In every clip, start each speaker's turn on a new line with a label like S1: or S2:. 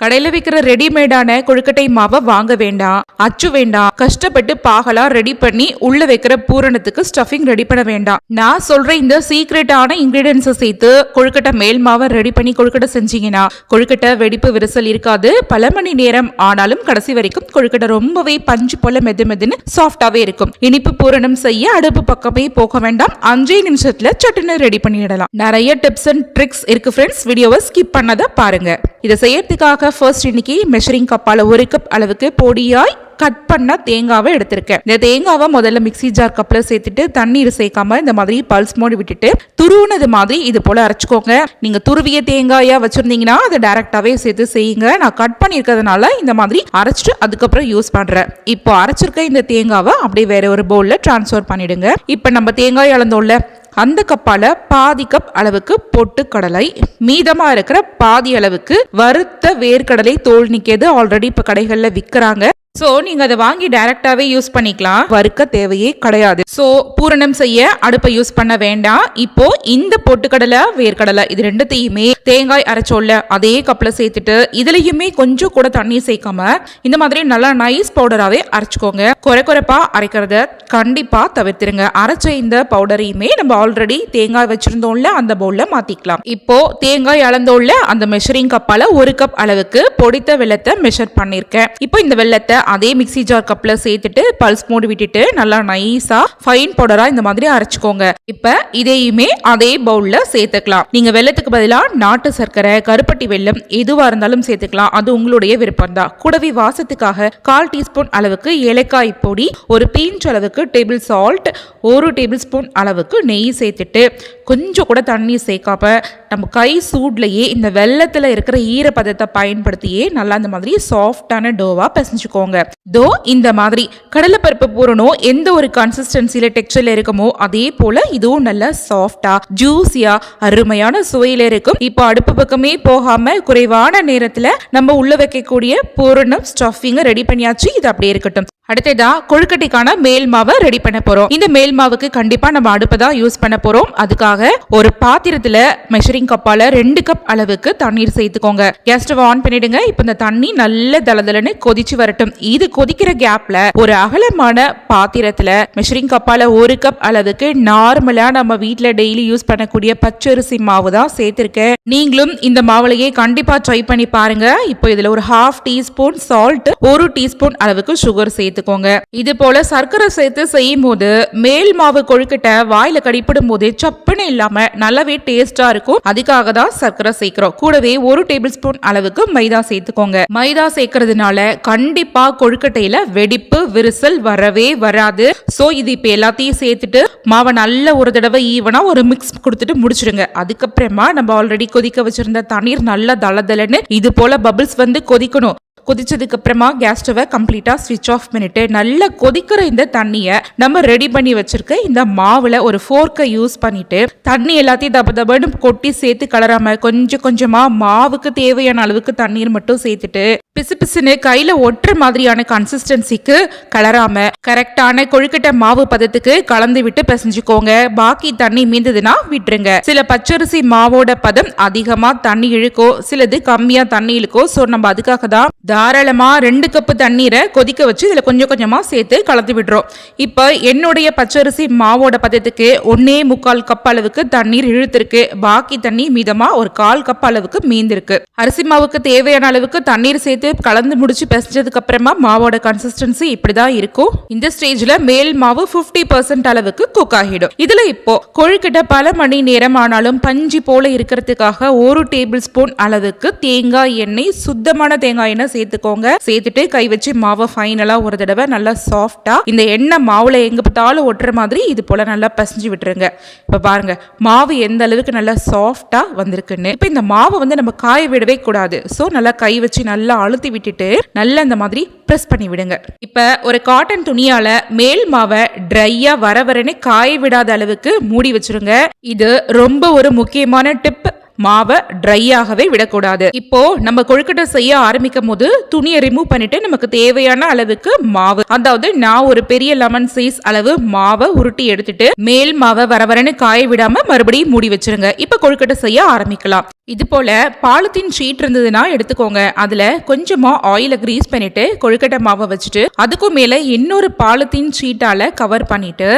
S1: கடையில விற்கிற ரெடிமேடான கொழுக்கட்டை மாவை வாங்க வேண்டாம் அச்சு வேண்டாம் கஷ்டப்பட்டு பாகலா ரெடி பண்ணி உள்ள வைக்கிற பூரணத்துக்கு ஸ்டஃபிங் ரெடி பண்ண வேண்டாம் நான் சொல்ற இந்த சீக்ரெட்டான இன்கிரீடியன்ஸை சேர்த்து கொழுக்கட்டை மேல் மாவை ரெடி பண்ணி கொழுக்கட்டை செஞ்சீங்கன்னா கொழுக்கட்டை வெடிப்பு விரிசல் இருக்காது. பல மணி நேரம் ஆனாலும் கடைசி வரைக்கும் கொழுக்கட்டை ரொம்பவே பஞ்சு போல மெது மெதுன்னு சாஃப்டாவே இருக்கும். இனிப்பு பூரணம் செய்ய அடுப்பு பக்கமே போக வேண்டாம். அஞ்சே நிமிஷத்துல சட்டுன்னு ரெடி பண்ணிடலாம். நிறைய டிப்ஸ் அண்ட் ட்ரிக்ஸ் இருக்கு ஃப்ரெண்ட்ஸ் வீடியோவை ஸ்கிப் பண்ணதை பாருங்க. இதை செய்யறதுக்காக ஃபர்ஸ்ட் இன்னைக்கு மெஷரிங் கப்பால ஒரு கப் அளவுக்கு பொடியாய் கட் பண்ண தேங்காவை எடுத்திருக்கேன். இந்த தேங்காவை முதல்ல மிக்ஸி ஜார் கப்ல சேர்த்துட்டு தண்ணீர் சேர்க்காம இந்த மாதிரி பல்ஸ் மோடி விட்டுட்டு துருவுனது மாதிரி இது போல அரைச்சிக்கோங்க. நீங்க துருவிய தேங்காயா வச்சிருந்தீங்கன்னா அதை டைரக்டாவே சேர்த்து செய்யுங்க. நான் கட் பண்ணியிருக்கிறதுனால இந்த மாதிரி அரைச்சிட்டு அதுக்கப்புறம் யூஸ் பண்றேன். இப்போ அரைச்சிருக்க இந்த தேங்காவை அப்படியே வேற ஒரு பவுல்ல டிரான்ஸ்ஃபர் பண்ணிடுங்க. இப்போ நம்ம தேங்காய் அளந்தோம்ல அந்த கப்பால பாதி கப் அளவுக்கு பொட்டு கடலை மீதமா இருக்கிற பாதி அளவுக்கு வறுத்த வேர்க்கடலை தோல் நிக்கிறது ஆல்ரெடி இப்ப கடைகள்ல விற்கிறாங்க சோ நீங்க அதை வாங்கி டைரக்டாவே யூஸ் பண்ணிக்கலாம். வறுக்க தேவையே கிடையாது. சோ பூரணம் செய்ய அடுப்பை யூஸ் பண்ண வேண்டாம். இப்போ இந்த பொட்டுக்கடலை வேர்க்கடலை இது ரெண்டுத்தையுமே தேங்காய் அரைச்சோல்ல அதே கப்ல சேர்த்துட்டு இதுலயுமே கொஞ்சம் கூட தண்ணி சேர்க்காம இந்த மாதிரி நல்லா நைஸ் பவுடராகவே அரைச்சிக்கோங்க. குறை குறைப்பா அரைக்கிறத கண்டிப்பா தவிர்த்துருங்க. அரைச்ச இந்த பவுடரையுமே நம்ம ஆல்ரெடி தேங்காய் வச்சிருந்தோம்ல அந்த பவுல்ல மாத்திக்கலாம். இப்போ தேங்காய் அளந்தோம்ல அந்த மெஷரிங் கப்பால ஒரு கப் அளவுக்கு பொடித்த வெள்ளத்தை மெஷர் பண்ணிருக்கேன். இப்போ இந்த வெள்ளத்தை அதே மிக்ஸி ஜார் கப்ல சேர்த்துட்டு பல்ஸ் மூடி விட்டுட்டு நல்லா நைஸா ஃபைன் பவுடரா இந்த மாதிரி அரைச்சிக்கோங்க. இப்ப இதையுமே அதே பவுல்ல சேர்த்துக்கலாம். நீங்க வெள்ளத்துக்கு பதிலாக நாட்டு சர்க்கரை கருப்பட்டி வெல்லம் எதுவா இருந்தாலும் சேர்த்துக்கலாம். அது உங்களுடைய விருப்பம் தான் கூடவே வாசத்துக்காக கால் டீஸ்பூன் அளவுக்கு ஏலக்காய் பொடி ஒரு பீஞ்ச் அளவுக்கு டேபிள் சால்ட் ஒரு டேபிள் ஸ்பூன் அளவுக்கு நெய் சேர்த்துட்டு கொஞ்சம் கூட தண்ணி சேர்க்காம நம்ம கை சூட்லேயே இந்த வெள்ளத்தில் இருக்கிற ஈரப்பதத்தை பயன்படுத்தியே நல்லா இந்த மாதிரி சாஃப்டான டோவாக பிசைஞ்சுக்கோங்க. தோ இந்த மாதிரி கடலைப்பருப்பு பூரணம் எந்த ஒரு கன்சிஸ்டன்சியில் டெக்ஸ்டரில் இருக்குமோ அதே போல் இதுவும் நல்லா சாஃப்டாக ஜூஸியாக அருமையான சுவையில் இருக்கும். இப்போ அடுப்பு பக்கமே போகாமல் குறைவான நேரத்தில் நம்ம உள்ள வைக்கக்கூடிய பூரணம் ஸ்டஃபிங்கை ரெடி பண்ணியாச்சு. இது அப்படியே இருக்கட்டும். அடுத்ததா கொழுக்கட்டைக்கான மேல் மாவை ரெடி பண்ண போறோம். இந்த மேல் மாவுக்கு கண்டிப்பா நம்ம அடுப்பை தான் யூஸ் பண்ண போறோம். அதுக்காக ஒரு பாத்திரத்துல மெஷரிங் கப்பால ரெண்டு கப் அளவுக்கு தண்ணீர் சேர்த்துக்கோங்க. கேஸ் ஸ்டவ் ஆன் பண்ணிடுங்க. இப்போ இந்த தண்ணி நல்ல தளதளன்னு கொதிச்சு வரட்டும். இது கொதிக்கிற கேப்ல ஒரு அகலமான பாத்திரத்துல மெஷரிங் கப்பால ஒரு கப் அளவுக்கு நார்மலா நம்ம வீட்டுல டெய்லி யூஸ் பண்ணக்கூடிய பச்சரிசி மாவு தான் சேர்த்திருக்கேன். நீங்களும் இந்த மாவுலையே கண்டிப்பா ட்ரை பண்ணி பாருங்க. இப்போ இதுல ஒரு ஹாஃப் டீஸ்பூன் சால்ட் ஒரு டீஸ்பூன் அளவுக்கு சுகர் சேர்த்து சேர்த்துக்கோங்க இது போல சர்க்கரை சேர்த்து செய்யும் போது மேல் மாவு கொழுக்கட்டை வாயில கடிப்பிடும் போதே சப்புன்னு இல்லாம நல்லாவே டேஸ்டா இருக்கும். அதுக்காக தான் சர்க்கரை சேர்க்கிறோம். கூடவே ஒரு டேபிள் ஸ்பூன் அளவுக்கு மைதா சேர்த்துக்கோங்க. மைதா சேர்க்கறதுனால கண்டிப்பா கொழுக்கட்டையில வெடிப்பு விரிசல் வரவே வராது. சோ இது இப்ப எல்லாத்தையும் சேர்த்துட்டு மாவை நல்ல ஒரு தடவை ஈவனா ஒரு மிக்ஸ் கொடுத்துட்டு முடிச்சிடுங்க அதுக்கப்புறமா நம்ம ஆல்ரெடி கொதிக்க வச்சிருந்த தண்ணீர் நல்லா தளதளன்னு இது போல பபிள்ஸ் வந்து கொதிக்கணும். கொதிச்சதுக்கு அப்புறமா கேஸ் ஸ்டவை கம்ப்ளீட்டாக ஸ்விட்ச் ஆஃப் பண்ணிட்டு நல்லா கொதிக்கிற இந்த தண்ணியை நம்ம ரெடி பண்ணி வச்சிருக்க இந்த மாவில் ஒரு ஃபோர்க்கை யூஸ் பண்ணிட்டு தண்ணி எல்லாத்தையும் தப தபன்னு கொட்டி சேர்த்து கலராம கொஞ்சம் கொஞ்சமாக மாவுக்கு தேவையான அளவுக்கு தண்ணீர் மட்டும் சேர்த்துட்டு பிசு பிசுன்னு கையில் ஒட்டுற மாதிரியான கன்சிஸ்டன்சிக்கு கலராம கரெக்டான கொழுக்கட்டை மாவு பதத்துக்கு கலந்து விட்டு பிசைஞ்சுக்கோங்க. பாக்கி தண்ணி மீந்ததுன்னா விட்டுருங்க. சில பச்சரிசி மாவோட பதம் அதிகமா தண்ணி இழுக்கோ சிலது கம்மியா தண்ணி இழுக்கோ ஸோ நம்ம அதுக்காக தான் தாராளமாக ரெண்டு கப்பு தண்ணீரை கொதிக்க வச்சு இதில் கொஞ்சம் கொஞ்சமாக சேர்த்து கலந்து விடுறோம். இப்போ என்னுடைய பச்சரிசி மாவோட பதத்துக்கு ஒன்றே முக்கால் கப் அளவுக்கு தண்ணீர் இழுத்துருக்கு. பாக்கி தண்ணி மீதமாக ஒரு கால் கப் அளவுக்கு மீந்திருக்கு. அரிசி மாவுக்கு தேவையான அளவுக்கு தண்ணீர் சேர்த்து கலந்து முடிச்சு பிசைஞ்சதுக்கு அப்புறமா மாவோட கன்சிஸ்டன்சி இப்படிதான் இருக்கும். இந்த ஸ்டேஜில் மேல் மாவு 50% பர்சன்ட் அளவுக்கு குக் ஆகிடும். இதில் இப்போ கொழுக்கிட்ட பல மணி நேரம் ஆனாலும் பஞ்சு போல இருக்கிறதுக்காக ஒரு டேபிள் ஸ்பூன் அளவுக்கு தேங்காய் எண்ணெய் சுத்தமான தேங்காய் எண்ணெய் சேர்த்துக்கோங்க. சேர்த்துட்டு கை வச்சு மாவை ஃபைனலா ஒரு தடவை நல்லா சாஃப்டா இந்த எண்ணெய் மாவுல எங்க பார்த்தாலும் ஒட்டுற மாதிரி இது போல நல்லா பிசைஞ்சு விட்டுருங்க. இப்ப பாருங்க மாவு எந்த அளவுக்கு நல்லா சாஃப்டா வந்திருக்குன்னு. இப்ப இந்த மாவை வந்து நம்ம காய விடவே கூடாது. சோ நல்லா கை வச்சு நல்லா அழுத்தி விட்டுட்டு நல்லா இந்த மாதிரி ப்ரெஸ் பண்ணி விடுங்க. இப்ப ஒரு காட்டன் துணியால மேல் மாவை ட்ரையா வர வரன்னு காய விடாத அளவுக்கு மூடி வச்சிருங்க. இது ரொம்ப ஒரு முக்கியமான டிப் மாவை ட்ரை ஆகவே விடக்கூடாது. இப்போ நம்ம கொழுக்கட்டை செய்ய ஆரம்பிக்கும் போது துணியை ரிமூவ் பண்ணிட்டு நமக்கு தேவையான அளவுக்கு மாவு அதாவது நான் ஒரு பெரிய லெமன் சைஸ் அளவு மாவை உருட்டி எடுத்துட்டு மேல் மாவை வர வரன்னு காய விடாம மறுபடியும் மூடி வச்சிருங்க. இப்போ கொழுக்கட்டை செய்ய ஆரம்பிக்கலாம். இது போல பாலித்தீன் ஷீட் இருந்ததுன்னா எடுத்துக்கோங்க. அதுல கொஞ்சமா ஆயில கிரீஸ் பண்ணிட்டு கொழுக்கட்டை மாவை வச்சுட்டு அதுக்கும் மேல இன்னொரு பாலித்தீன் ஷீட்டால கவர் பண்ணிட்டு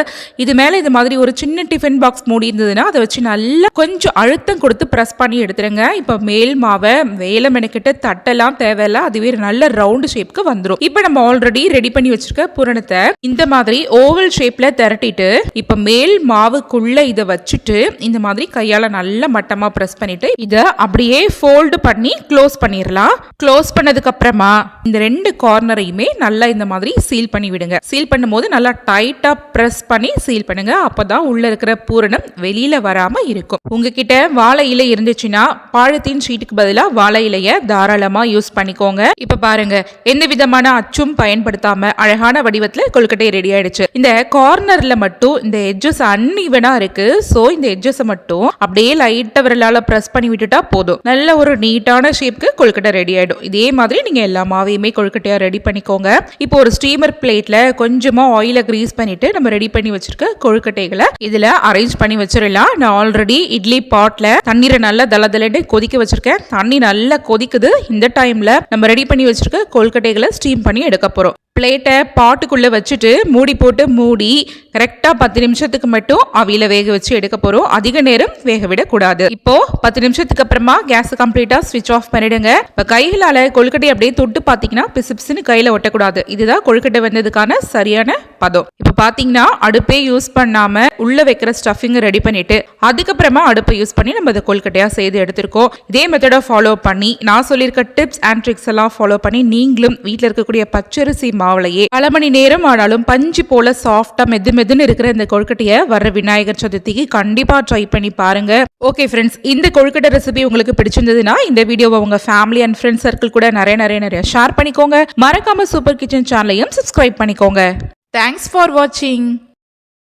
S1: இது மேல இது மாதிரி ஒரு சின்ன டிஃபன் பாக்ஸ் மூடி இருந்ததுன்னா அதை வச்சு நல்லா கொஞ்சம் அழுத்தம் கொடுத்து ப்ரெஸ் பண்ணி எடுத்துருங்க. இப்போ மேல் மாவை வேலை மெனக்கிட்ட தட்டெல்லாம் தேவையில்ல. அதுவே நல்ல ரவுண்டு ஷேப்க்கு வந்துடும் இப்போ நம்ம ஆல்ரெடி ரெடி பண்ணி வச்சிருக்க புரணத்தை இந்த மாதிரி ஓவல் ஷேப்ல திரட்டிட்டு இப்போ மேல் மாவுக்குள்ள இதை வச்சுட்டு இந்த மாதிரி கையால நல்லா மட்டமா ப்ரெஸ் பண்ணிட்டு இதை அப்படியே ஃபோல்டு பண்ணி க்ளோஸ் பண்ணிடலாம் க்ளோஸ் பண்ணதுக்கு அப்புறமா இந்த ரெண்டு கார்னரையுமே நல்லா இந்த மாதிரி சீல் பண்ணி விடுங்க. சீல் பண்ணும்போது நல்லா டைட்டா ப்ரெஸ் பண்ணி சீல் பண்ணுங்க. அப்பதான் உள்ள இருக்கிற பூரணம் வெளியில வராம இருக்கும். உங்ககிட்ட வாழை இலை இருந்துச்சுன்னா பாழத்தீன் ஷீட்டுக்கு பதிலாக வாழை இலைய தாராளமா யூஸ் பண்ணிக்கோங்க. இப்ப பாருங்க எந்த விதமான அச்சும் பயன்படுத்தாம அழகான வடிவத்துல கொழுக்கட்டை ரெடி ஆயிடுச்சு. இந்த கார்னர்ல மட்டும் இந்த எட்ஜஸ் அன்இவனா இருக்கு. சோ இந்த எட்ஜஸ் மட்டும் அப்படியே லைட்டா விரலால ப்ரெஸ் பண்ணி விட்டுட்டா போதும். நல்ல ஒரு நீட்டான ஷேப்க்கு கொழுக்கட்டை ரெடி ஆயிடும். இதே மாதிரி நீங்க எல்லா மாவையுமே கொழுக்கட்டையா ரெடி பண்ணிக்கோங்க. இப்போ ஒரு ஸ்டீமர் பிளேட்ல கொஞ்சமா ஆயில கிரீஸ் பண்ணிட்டு நம்ம ரெடி பண்ணி வச்சிருக்க கொழுக்கட்டைகளை இதுல அரேஞ்ச் பண்ணி வச்சிடலாம். நான் ஆல்ரெடி இட்லி பாட்ல தண்ணீரை நல்லா தளதலன்னு கொதிக்க வச்சிருக்கேன். தண்ணி நல்லா கொதிக்குது. இந்த டைம்ல நம்ம ரெடி பண்ணி வச்சிருக்க கொழுக்கட்டைகளை ஸ்டீம் பண்ணி எடுக்க போறோம். பிளேட்டை பாட்டுக்குள்ளே வச்சுட்டு மூடி போட்டு மூடி கரெக்டாக பத்து நிமிஷத்துக்கு மட்டும் அவியில் வேக வச்சு எடுக்க போகிறோம் அதிக நேரம் வேக விடக்கூடாது. இப்போது பத்து நிமிஷத்துக்கு அப்புறமா கேஸ் கம்ப்ளீட்டாக ஸ்விட்ச் ஆஃப் பண்ணிடுங்க. இப்போ கைகளால் கொழுக்கட்டை அப்படியே தொட்டு பார்த்தீங்கன்னா பிசுபிசுன்னு கையில் ஒட்டக்கூடாது. இதுதான் கொழுக்கட்டை வந்ததுக்கான சரியான பதம். இப்போ பார்த்தீங்கன்னா அடுப்பே யூஸ் பண்ணாமல் உள்ளே வைக்கிற ஸ்டஃபிங்கை ரெடி பண்ணிட்டு அதுக்கப்புறமா அடுப்பை யூஸ் பண்ணி நம்ம அதை கொழுக்கட்டையாக செய்து எடுத்திருக்கோம். இதே மெத்தடை ஃபாலோ பண்ணி நான் சொல்லியிருக்க டிப்ஸ் அண்ட் ட்ரிக்ஸ் எல்லாம் ஃபாலோ பண்ணி நீங்களும் வீட்டில் இருக்கக்கூடிய பச்சரிசி மாவுலையே பல மணி நேரம் ஆனாலும் பஞ்சு போல சாஃப்டா மெது மெதுன்னு இருக்கிற இந்த கொழுக்கட்டையை வர விநாயகர் சதுர்த்திக்கு கண்டிப்பா ட்ரை பண்ணி பாருங்க. ஓகே ஃப்ரெண்ட்ஸ் இந்த கொழுக்கட்டை ரெசிபி உங்களுக்கு பிடிச்சிருந்ததுன்னா இந்த வீடியோவை உங்க ஃபேமிலி அண்ட் ஃப்ரெண்ட்ஸ் சர்க்கிள் கூட நிறைய நிறைய நிறைய ஷேர் பண்ணிக்கோங்க. மறக்காம சூப்பர் கிச்சன் சேனலையும் சப்ஸ்கிரைப் பண்ணிக்கோங்க. தேங்க்ஸ் ஃபார் வாட்சிங்